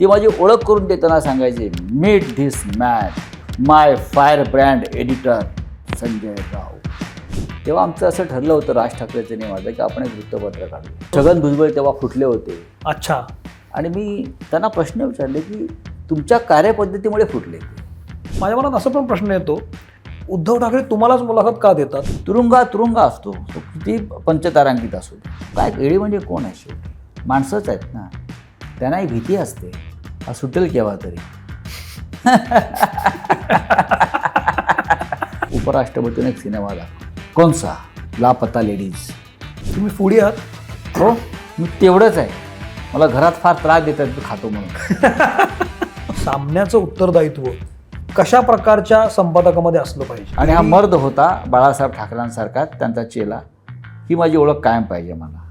ती माझी ओळख करून देताना सांगायचे meet this man my fire brand editor Sanjay Rao. तेव्हा आमचं असं ठरलं होतं राज ठाकरेचं माझं की आपण एक वृत्तपत्र काढू. छगन भुजबळ तेव्हा फुटले होते. अच्छा. आणि मी त्यांना प्रश्न विचारले की तुमच्या कार्यपद्धतीमुळे फुटले माझ्या मनात असं पण प्रश्न येतो उद्धव ठाकरे तुम्हालाच मुलाखत का देतात? तुरुंगा तुरुंगा असतो. तो किती पंचतारांकित असो. काय एळी म्हणजे कोण आहे शेवटी? माणसंच आहेत ना. त्यांनाही भीती असते. हा सुटेल केव्हा तरी? उपराष्ट्रपतीने एक सिनेमा दाखव कोणसा लापता लेडीज. तुम्ही फुडी आहात? हो मी तेवढंच आहे. मला घरात फार त्रास देतात खातो म्हणून. सामन्याचं उत्तरदायित्व कशा प्रकारच्या संपादकामध्ये असलं पाहिजे? आणि हा मर्द होता बाळासाहेब ठाकरेंसारखा त्यांचा चेला. ही माझी ओळख कायम पाहिजे मला.